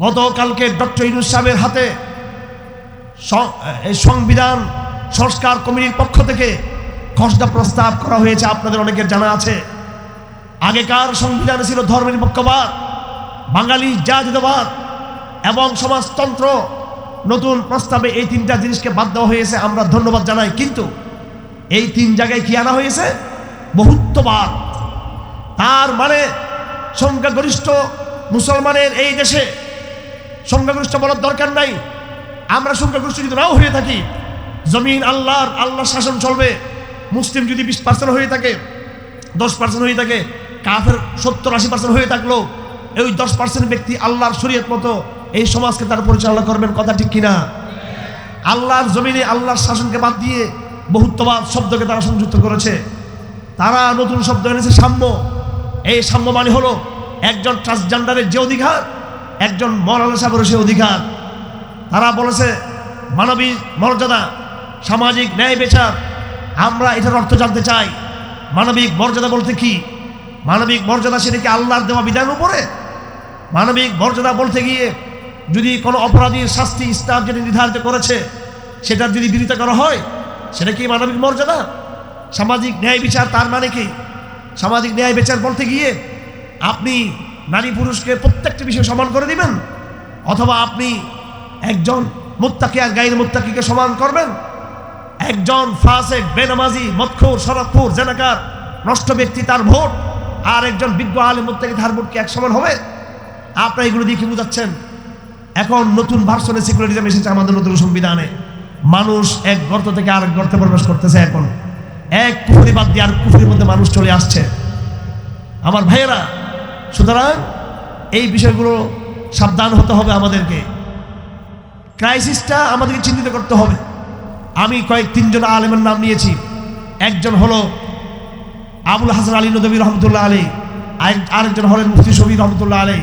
গতকালকে ডক্টর ইউনুস সাহেবের হাতে সংবিধান সংস্কার কমিটির পক্ষ থেকে খসড়া প্রস্তাব করা হয়েছে, আপনাদের অনেকের জানা আছে। আগেকার সংবিধানে ছিল ধর্মনিরপেক্ষবাদ বাঙালি জাতীয়তাবাদ এবং সমাজতন্ত্র। নতুন প্রস্তাবে এই তিনটা জিনিসকে বাদ দেওয়া হয়েছে, আমরা ধন্যবাদ জানাই। কিন্তু এই তিন জায়গায় কি আনা হয়েছে? বহুত্ববাদ। তার মানে সংখ্যাগরিষ্ঠ মুসলমানের এই দেশে সংখ্যাগরিষ্ঠ বলার দরকার নাই। আমরা সংখ্যাগরিষ্ঠ যদি নাও হয়ে থাকি, জমিন, আল্লাহর আল্লাহর শাসন চলবে। মুসলিম যদি বিশ পার্সেন্ট হয়ে থাকে, দশ পার্সেন্ট হয়ে থাকে, কাফের সত্তর আশি পার্সেন্ট হয়ে থাকল, এই দশ পার্সেন্ট ব্যক্তি আল্লাহর শরীয়ত মতো এই সমাজকে তার পরিচালনা করবেন কথা ঠিক কিনা? আল্লাহর জমিনে আল্লাহর শাসনকে বাদ দিয়ে বহুত্ববাদ শব্দকে তারা সংযুক্ত করেছে। তারা নতুন শব্দ এনেছে সাম্য। এই সাম্য মানে হলো একজন ট্রান্সজেন্ডারের যে অধিকার একজন মরালা সাগরের সে অধিকার। তারা বলেছে মানবিক মর্যাদা, সামাজিক ন্যায় বিচার, আমরা এটার অর্থ জানতে চাই। মানবিক মর্যাদা বলতে কি? মানবিক মর্যাদা সেটা কি আল্লাহর দেওয়া বিধান উপরে? মানবিক মর্যাদা বলতে গিয়ে যদি কোনো অপরাধীর শাস্তি ইসলাম যেটা নির্ধারিত করেছে সেটার যদি বিরোধিতা করা হয়, সেটা কি মানবিক মর্যাদা? সামাজিক ন্যায় বিচার তার মানে কি? সামাজিক ন্যায় বিচার বলতে গিয়ে আপনি নারী পুরুষকে প্রত্যেকটি বিষয়ে সমান করে দিবেন? অথবা আপনি একজন মুত্তাকি আর গাইর মুত্তাকিকে সমান করবেন? একজন ফাসেক, বেনামাজি মৎখোর সরক্ষুর জেনাকার, নষ্ট ব্যক্তি, তার ভোট, আর একজন বিজ্ঞ আলে মুত্তাকি, তার ভোট কি এক সমান হবে? আপনারা এগুলো কি বুঝাচ্ছেন। এখন নতুন ভার্সনে সিকিউরিটিজম এসেছে আমাদের নতুন সংবিধানে। মানুষ এক গর্ত থেকে আরেক গর্তে প্রবেশ করতেছে এখন। এক কুফুরি বাদ দিয়ে আর কুফুরির মধ্যে মানুষ চলে আসছে। আমার ভাইয়েরা সুতরাং এই বিষয়গুলো সাবধান হতে হবে আমাদেরকে। ক্রাইসিসটা আমাদেরকে চিন্তিত করতে হবে। আমি কয়েক তিনজন আলেমের নাম নিয়েছি। একজন হলো আবুল হাসান আলী নদবী রহমতুল্লাহ আলী আরেকজন হলেন মুফতি শবীর রহমতুল্লাহ আলী,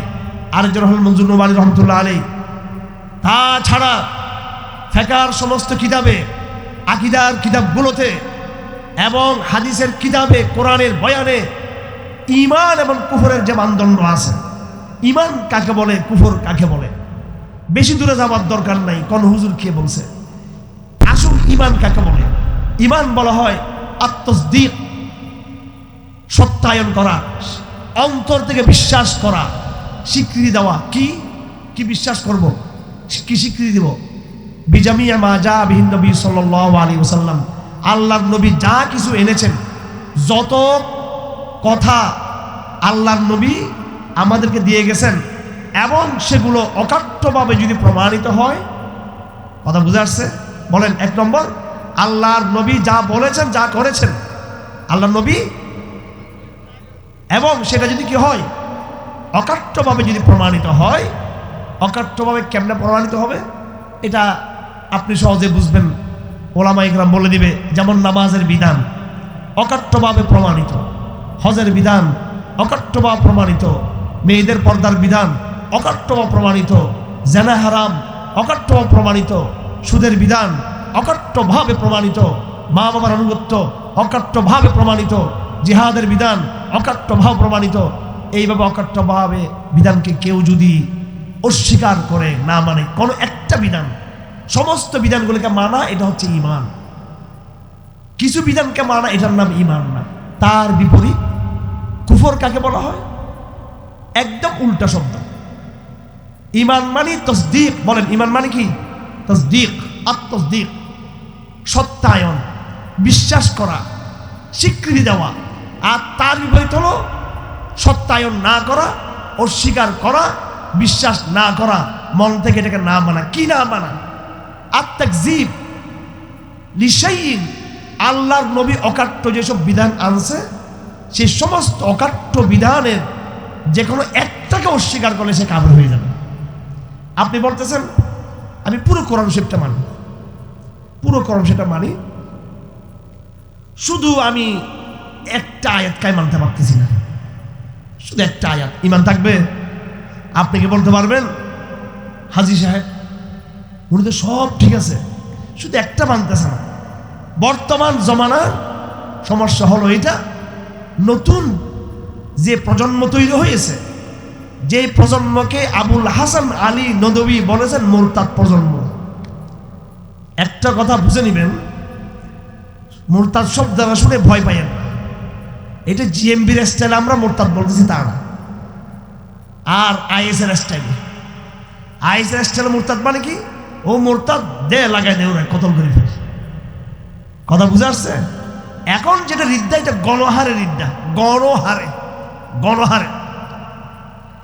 আরেকজন হলেন মঞ্জুর নোমানী রহমতুল্লাহ আলী। তাছাড়া ফেকার সমস্ত কিতাবে, আকিদার কিতাবগুলোতে এবং হাদিসের কিতাবে, কোরআনের বয়ানে ইমান এবং কুফরের যে মানদণ্ড আছে ইমান কাকে বলে, কুফর কাকে বলে? বেশি দূরে যাওয়ার দরকার নাই, কোন হুজুর কে বলছে? আসল ইমান কাকে বলে? ইমান বলা হয় আত্মসদিক, সত্যায়ন করা, অন্তর থেকে বিশ্বাস করা, স্বীকৃতি দেওয়া। কি? কি বিশ্বাস করব? কি স্বীকৃতি দেব? বিজামিয়া মা যা বিহিন নবী সাল্লাল্লাহু আলাইহি ওয়াসাল্লাম, আল্লাহর নবী যা কিছু এনেছেন, যত কথা আল্লাহর নবী আমাদেরকে দিয়ে গেছেন এবং সেগুলো অকাট্যভাবে যদি প্রমাণিত হয়, কথা বুঝে আসছে? বলেন, এক নম্বর, আল্লাহর নবী যা বলেছেন, যা করেছেন, আল্লাহর নবী এবং সেটা যদি কি হয়, অকাট্যভাবে যদি প্রমাণিত হয়, অকাট্যভাবে কেমনে প্রমাণিত হবে? এটা আপনি সহজে বুঝবেন ওলামা ইকরাম বলে দিবে, যেমন নামাজের বিধান, অকাট্যভাবে প্রমাণিত। হজের বিধান অকাট্যভাবে প্রমাণিত। মেয়েদের পর্দার বিধান অকাট্যভাবে প্রমাণিত। জেনা হারাম অকাট্যভাবে প্রমাণিত। সুদের বিধান অকাট্যভাবে প্রমাণিত। মা বাবার আনুগত্য অকাট্যভাবে প্রমাণিত। জিহাদের বিধান অকাট্যভাবে প্রমাণিত। এইভাবে অকাট্যভাবে বিধানকে কেউ যদি অস্বীকার করে না মানে কোনো একটা বিধান, সমস্ত বিধানগুলোকে মানা, এটা হচ্ছে ইমান কিছু বিধানকে মানা, এটার নাম ইমান না। তার বিপরীত কুফর কাকে বলা হয়? একদম উল্টা শব্দ। ইমান মানে তসদিক বলেন। ইমান মানে কি? তসদিক আত্মসদিক সত্যায়ন, বিশ্বাস করা, স্বীকৃতি দেওয়া। আর তার বিপরীত হলো সত্যায়ন না করা, অস্বীকার করা, বিশ্বাস না করা, মন থেকে এটাকে না মানা। কি না মানা? আত্মাক জীব লিসাইন আল্লাহর নবী অকাট্য যেসব বিধান আনছে সেই সমস্ত অকাট্য বিধানের যে কোনো একটাকে অস্বীকার করলে সে কাবর হয়ে যাবে। আপনি বলতেছেন, আমি পুরো কোরআন শিবটা মানি। পুরো কোরআন সেটা মানি। শুধু আমি একটা আয়াতকায় মানতে পারতেছি না। শুধু একটা আয়াত। ইমান থাকবে? আপনি কি বলতে পারবেন? হাজি সাহেব, উনি তো সব ঠিক আছে। শুধু একটা মানতেছে না। বর্তমান জমানার সমস্যা হলো এটা নতুন যে প্রজন্ম তৈরি হয়েছে যে প্রজন্মকে আবুল হাসান আলী নদবী বলেছেন মোরতাদ প্রজন্ম। একটা কথা বুঝে নেবেন, মোরতাদ শব্দ শুনে ভয় পাইয়েন। এটা জিএমবির স্টাইলে আমরা মোরতাদ বলতেছি তা না আর আইএসের স্টাইলে আইএসের স্টাইলে মোরতাদ মানে কি? ও মোরতাদ দে লাগাই দে ওরা কতল করে কথা বুঝে আসছে? এখন যেটা রিদ্দা, এটা গণহারে রিদ্দা। গণহারে। গণহারে।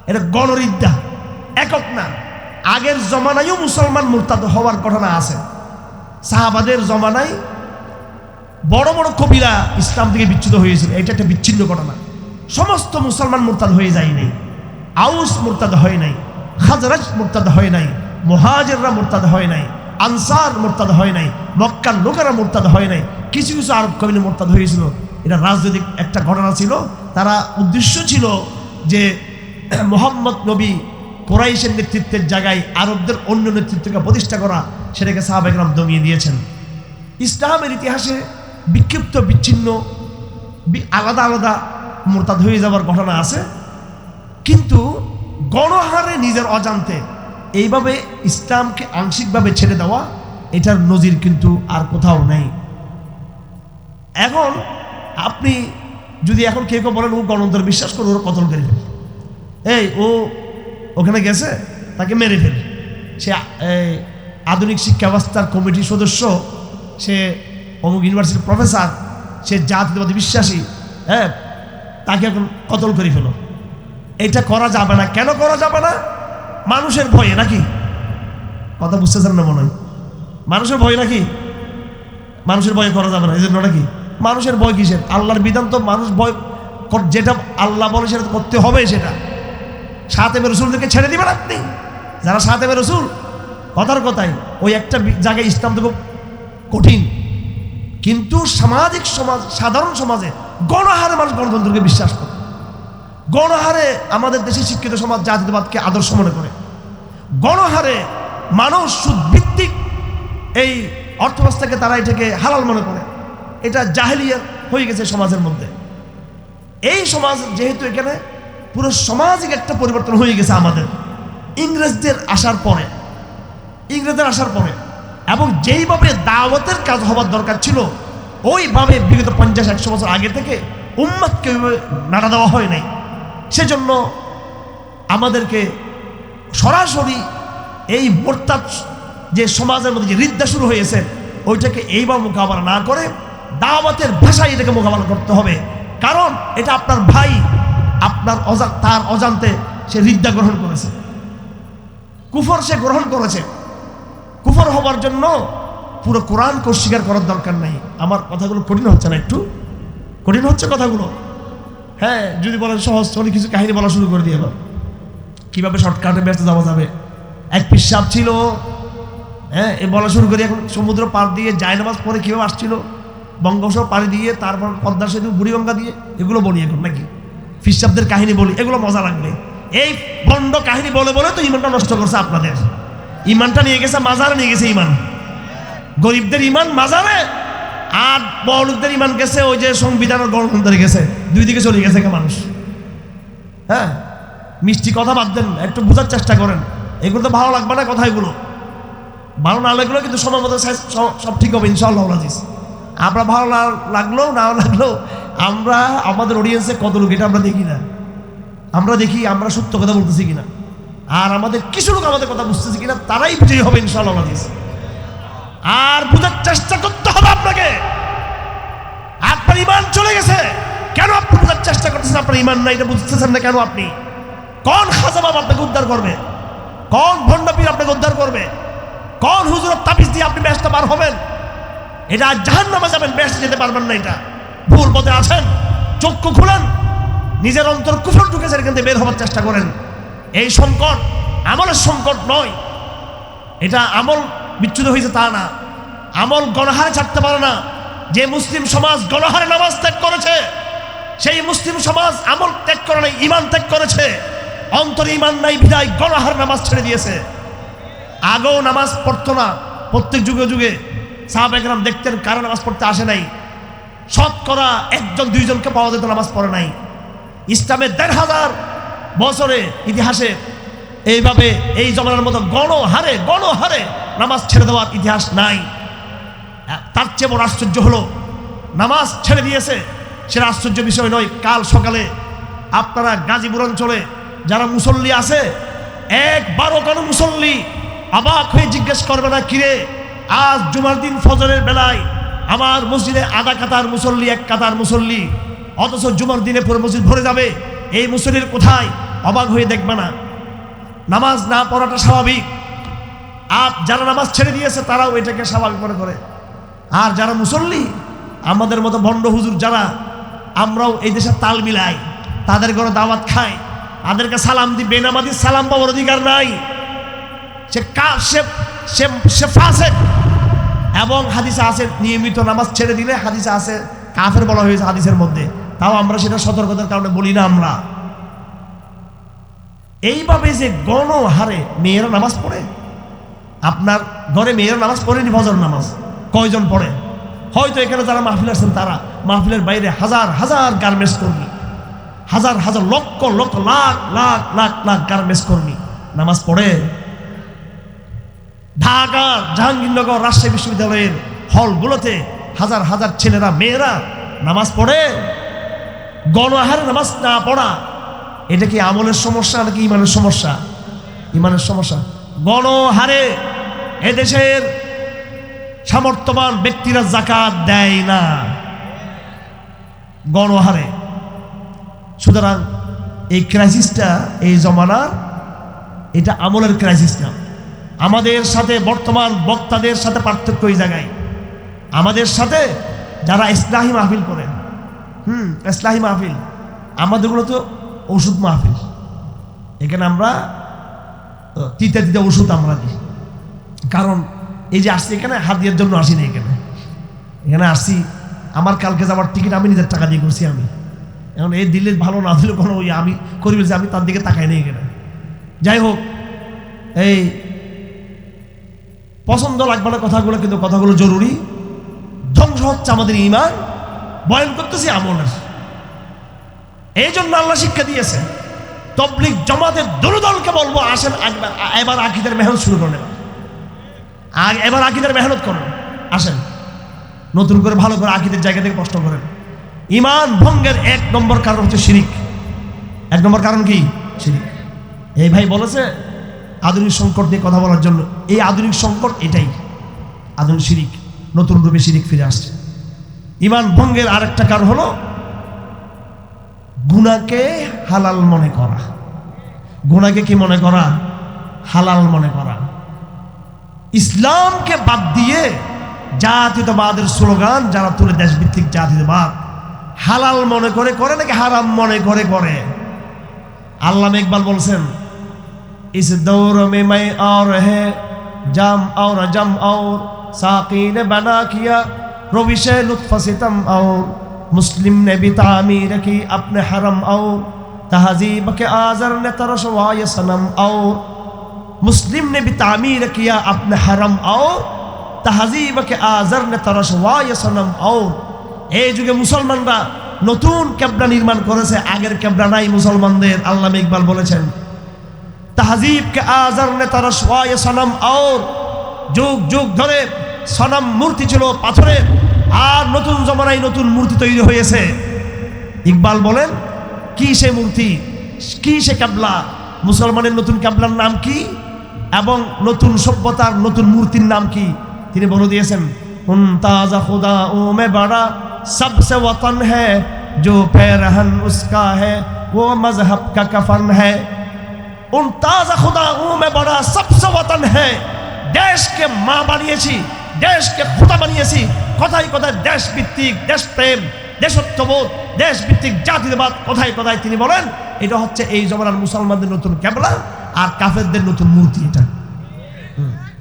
এটা গণরিদ্দা। একক না। আগের জমানায়ও মুসলমান মুরতাদ হওয়ার ঘটনা আছে। সাহাবাদের জমানায় বড় বড় কবিরা ইসলাম থেকে বিচ্যুত হয়েছিল। এটা একটা বিচ্ছিন্ন ঘটনা। সমস্ত মুসলমান মুরতাদ হয়ে যায় নাই। আউস মুরতাদ হয় নাই। খাজরাজ মুরতাদ হয় নাই। মহাজেররা মুরতাদ হয় নাই। আনসার মুরতাদ হয় নাই। মক্কার লোকেরা মুরতাদ হয় নাই। কিছু কিছু আরব কবিরা মুরতাদ হয়েছিল। এটা রাজনৈতিক একটা ঘটনা ছিল। তারা উদ্দেশ্য ছিল যে মোহাম্মদ নবী কোরাইশের নেতৃত্বের জায়গায় আরবদের অন্য নেতৃত্বকে প্রতিষ্ঠা করা, সেটাকে সাহাবেকরাম দমিয়ে দিয়েছেন। ইসলামের ইতিহাসে বিক্ষিপ্ত, বিচ্ছিন্ন আলাদা আলাদা মোরতাদ হয়ে যাওয়ার ঘটনা আছে। কিন্তু গণহারে নিজের অজান্তে এইভাবে ইসলামকে আংশিকভাবে ছেড়ে দেওয়া, এটার নজির কিন্তু আর কোথাও নেই। এখন আপনি যদি এখন কেউ কেউ বলেন, ও গণতন্ত্র বিশ্বাস করে, ওর কতল করে ফেলে এই, ও ওখানে গেছে, তাকে মেরে ফেলে সে আধুনিক শিক্ষা ব্যবস্থার কমিটির সদস্য, সে অমুক ইউনিভার্সিটির প্রফেসর, সে জাতীয়বাদী বিশ্বাসী হ্যাঁ তাকে এখন কতল করে ফেলো। এটা করা যাবে না। কেন করা যাবে না? মানুষের ভয়ে নাকি? কথা বুঝতেছেন না মনে হয়? মানুষের ভয় নাকি? মানুষের ভয়ে করা যাবে না এই জন্য নাকি? মানুষের ভয় কিসের? আল্লাহর বিধান তো মানুষ কর- যেটা আল্লাহ বলে সেটা করতে হবে সেটা। সাথে রসুলদেরকে ছেড়ে দিবেন আপনি। যারা সাথে রসুল, কথার কথাই, ওই একটা জায়গায় ইসলাম তো খুব কঠিন। কিন্তু সামাজিক সমাজ, সাধারণ সমাজে গণহারে মানুষ গণতন্ত্রকে বিশ্বাস করে। গণহারে আমাদের দেশের শিক্ষিত সমাজ জাতীয়বাদকে আদর্শ মনে করে। গণহারে মানুষ সুদভিত্তিক এই অর্থব্যবস্থাকে তারা এটাকে হালাল মনে করে। এটা জাহেলিয়া হয়ে গেছে সমাজের মধ্যে। এই সমাজ যেহেতু এখানে পুরো সামাজিক একটা পরিবর্তন হয়ে গেছে আমাদের। ইংরেজদের আসার পরে, ইংরেজদের আসার পরে, এবং যেইভাবে দাওয়াতের কাজ হবার দরকার ছিল, ওইভাবে বিগত পঞ্চাশ, একশো বছর আগে থেকে উম্মাদকে নাড়া দেওয়া হয় নাই। সেজন্য আমাদেরকে সরাসরি এই মোরতাদ যে সমাজের মধ্যে যে রিদ্দা শুরু হয়েছে, ওইটাকে এইভাবে মোকাবেলা না করে দাওয়াতের ভাষায় এটাকে মোকাবেলা করতে হবে। কারণ এটা আপনার ভাই, আপনার অজা তার অজান্তে সে রিদ্দা গ্রহণ করেছে। কুফর সে গ্রহণ করেছে। কুফর হবার জন্য পুরো কোরআনকে অস্বীকার করার দরকার নাই। আমার কথাগুলো কঠিন হচ্ছে না একটু? কঠিন হচ্ছে কথাগুলো? হ্যাঁ যদি বলেন সহজ অনেক কিছু কাহিনী বলা শুরু করে দিয়ে কীভাবে শর্টকাটে ব্যস্ত যাওয়া যাবে? এক পিসাব ছিল হ্যাঁ এ বলা শুরু করি এখন সমুদ্র পার দিয়ে জায়নামাজ পরে কীভাবে আসছিল? বঙ্গোপসাগর পাড়ি দিয়ে, তারপর পদ্মা সেতু, বুড়িগঙ্গা দিয়ে, এগুলো বলি এখন নাকি? ফিসাবদের কাহিনী বলি, এগুলো মজা লাগবে। এই বন্ড কাহিনী বলে বলে তো ইমানটা নষ্ট করছে আপনাদের। ইমানটা নিয়ে গেছে, মাজারে নিয়ে গেছে ইমান। গরিবদের ইমান মাজারে, আর বড়দের ইমান গেছে, ওই যে সংবিধানের গণতন্ত্রে গেছে, দুই দিকে চলে গেছে মানুষ। হ্যাঁ? মিষ্টি কথা বাদ দেন, একটু বোঝার চেষ্টা করেন। এগুলো তো ভালো লাগবে না কথা এগুলো ভালো না লাগলেও কিন্তু সময় মতো সব- ঠিক হবে ইনশাল্লাহ আমরা ভালো লাগল না লাগল, আমরা, আমাদের অডিয়েন্সে কত লোক, এটা আমরা দেখি না। আমরা দেখি, আমরা সত্য কথা বলতেছি কিনা। আর আমাদের কিছু লোক আমাদের কথা বুঝতেছি কিনা, তারাই বিজয়ী হবে ইনশাল্লাহ আর বোঝার চেষ্টা করতে হবে আপনাকে। আপনার ইমান চলে গেছে। কেন আপনি বোঝার চেষ্টা করতেছেন? আপনার ইমান নাই, এটা বুঝতেছেন না কেন আপনি? কোন খাজাবাব আপনাকে উদ্ধার করবে? কোন ভণ্ডপীর আপনাকে উদ্ধার করবে? কোন হুজুরের তাবিজ দিয়ে আপনি ব্যস্ত পার হবেন? এটা জাহান নামে যাবেন ব্যস্ত যেতে পারবেন না এটা। ভুল পথে আছেন, চক্ষু খুলেন, নিজের অন্তর কুফর ঢুকেছে থেকে বের হওয়ার চেষ্টা করেন। এই সংকট আমলের সংকট নয়। এটা আমল বিচ্যুত হয়েছে তা না। আমল গণহারে ছাড়তে পারে না। যে মুসলিম সমাজ গণহারে নামাজ ত্যাগ করেছে, সেই মুসলিম সমাজ আমল ত্যাগ করে নাই ইমান ত্যাগ করেছে। অন্তরে ইমান নাই, বিদায় গণহার নামাজ ছেড়ে দিয়েছে। আগেও নামাজ পড়তো না, প্রত্যেক যুগে যুগে। সাহাব একরাম দেখতেন কারও নামাজ পড়তে আসে নাই। শতকরা একজন, দুইজনকে পাওয়া যেত নামাজ পড়ে নাই। ইসলামের দেড় হাজার বছরে ইতিহাসে এইভাবে এই জমানার মতো গণহারে গণহারে নামাজ ছেড়ে দেওয়ার ইতিহাস নাই। তার চেয়ে বড় আশ্চর্য হলো, নামাজ ছেড়ে দিয়েছে, সেটা আশ্চর্য বিষয় নয়। কাল সকালে আপনারা গাজীপুর অঞ্চলে যারা মুসল্লি আছে, একবারও কোনো মুসল্লি অবাক হয়ে জিজ্ঞেস করবে না, কিরে আজ জুমার দিন ফজরের বেলায় আমার মসজিদে আধা কাতার মুসল্লি, এক কাতার মুসল্লি, অথচ জুমার দিনে পুরো মসজিদ ভরে যাবে। এই মুসল্লির কোথায়? অবাক হয়ে দেখবে না। নামাজ না পড়াটা স্বাভাবিক। আর যারা নামাজ ছেড়ে দিয়েছে, তারাও এটাকে স্বাভাবিক মনে করে। আর যারা মুসল্লি, আমাদের মতো ভণ্ড হুজুর যারা, আমরাও এই দেশে তাল মিলাই, তাদের ঘরে দাওয়াত খাই, তাদেরকে সালাম দি বেনামাদি সালাম পাওয়ার অধিকার নাই। সে কা সে সে সে ফাসেক এবং হাদিসে আছে নিয়মিত নামাজ ছেড়ে দিলে হাদিসে আছে কাফের বলা হয়েছে হাদিসের মধ্যে। তাও আমরা সেটা সতর্কতার কারণে বলি না আমরা। এইভাবে যে গণহারে মেয়েরা নামাজ পড়ে, আপনার ঘরে মেয়েরা নামাজ পড়েনি ফজর নামাজ, কয়জন পড়ে? হয়তো এখানে যারা মাহফিল আছেন তারা, মাহফিলের বাইরে হাজার হাজার গার্মেন্টস কর্মী, হাজার হাজার লক্ষ লক্ষ লাখ লাখ লাখ লাখ গার্মেন্টস কর্মী নামাজ পড়ে। ঢাকা জাহাঙ্গীরনগর রাজশাহী বিশ্ববিদ্যালয়ের হলগুলোতে হাজার হাজার ছেলেরা, মেয়েরা নামাজ পড়ে। গণহারে নামাজ না পড়া, এটা কি আমলের সমস্যা নাকি ইমানের সমস্যা? ইমানের সমস্যা। গণহারে এদেশের সামর্থ্যবান ব্যক্তিরা জাকাত দেয় না। গণহারে। সুতরাং এই ক্রাইসিসটা এই জমানার, এটা আমলের ক্রাইসিস না। আমাদের সাথে বর্তমান বক্তাদের সাথে পার্থক্য এই জায়গায়। আমাদের সাথে যারা ইসলাহী মাহফিল করেন, হুম, ইসলাহী মাহফিল, আমাদেরগুলো তো ওষুধ মাহফিল। এখানে আমরা তিতে তিতে ওষুধ আমরা দিই। কারণ এই যে আসছি এখানে হাত দিয়ার জন্য আসি না এখানে। এখানে আসছি, আমার কালকে যাওয়ার টিকিট আমি নিজের টাকা দিয়ে করছি আমি। এখন এই দিলে ভালো, না দিলে কোনো ওই আমি করি বলছি আমি তার দিকে তাকাই নেই এখানে। যাই হোক, এই পছন্দ লাগবে না কথাগুলো কিন্তু কথাগুলো জরুরি। ধ্বংস হচ্ছে আমাদের ইমান বয়ন করতেছি আমলের। এই জন্য আল্লাহ শিক্ষা দিয়েছে তবলিক জমাতের দুরুদলকে বলব, আসেন এবার আকিদের মেহনত শুরু এবার আর এবার আকিদের মেহনত করুন। আসেন। নতুন করে ভালো করে আকিদের জায়গা থেকে প্রশ্ন করেন। ইমান ভঙ্গের এক নম্বর কারণ হচ্ছে শিরিক। এক নম্বর কারণ কি? শিরিক। এই ভাই বলেছে, আধুনিক সংকট নিয়ে কথা বলার জন্য এই আধুনিক সংকট এটাই। আধুনিক শিরিক, নতুন রূপে শিরিক ফিরে আসছে। ইমান ভঙ্গের আরেকটা কারণ হলো গুণাকে হালাল মনে করা। গুণাকে কি মনে করা? হালাল মনে করা। ইসলামকে বাদ দিয়ে জাতীয়তাবাদের স্লোগান যারা তুলে দেশভিত্তিক জাতীয়তাবাদ, হালাল মনে করে করে নাকি হারাম মনে করে করে? আল্লাহ ইকবাল বলছেন, ইস দৌর মে মাই আর হে জাম আওর জাম আওর, সাকিন বানা কিয়া রবিশে লুৎফাসিতম আওর। মুসলিম نے بھی রাখি আপনি اپنے حرم তাহাজিবকে আজর کے آزر نے ترشوائے صنم اور مسلم نے بھی تعمیر کیا اپنے حرم اور تہذیب کے آزر نے ترشوائے صنم اور এই যুগে মুসলমানরা নতুন ক্যাবরা নির্মাণ করেছে, আগের ক্যাবরা নাই মুসলমানদের, আল্লাহ ইকবাল বলেছেন। तहजीब के आजर ने तरसवाय सनम और যুগ যুগ ধরে সনম মূর্তি ছিল পাথরের আর নতুন জমানায় নতুন মূর্তি তৈরি হয়েছে ইকবাল বলেন কি সে মূর্তি কি সে কাবলা মুসলমানের নতুন কাবলার নাম কি এবং নতুন সভ্যতার নতুন মূর্তির নাম কি তিনি বলে দিয়েছেন উন তাজা খুদা ও মে বড়া सबसे वतन है जो पैरहन उसका है वो मजहब का कफन है উন তাজা খুদাও মে বড়া সবসে ওয়াতন হ্যাঁ দেশকে মা বানিয়েছি দেশকে খোদা বানিয়েছি কথায় কথায় দেশ ভিত্তিক দেশপ্রেম দেশত্ববোধ দেশ ভিত্তিক জাতিবাদ কথায় কথায় তিনি বলেন, এটা হচ্ছে এই জমানার মুসলমানদের নতুন ক্যাবলা আর কাফেরদের নতুন মূর্তি এটা।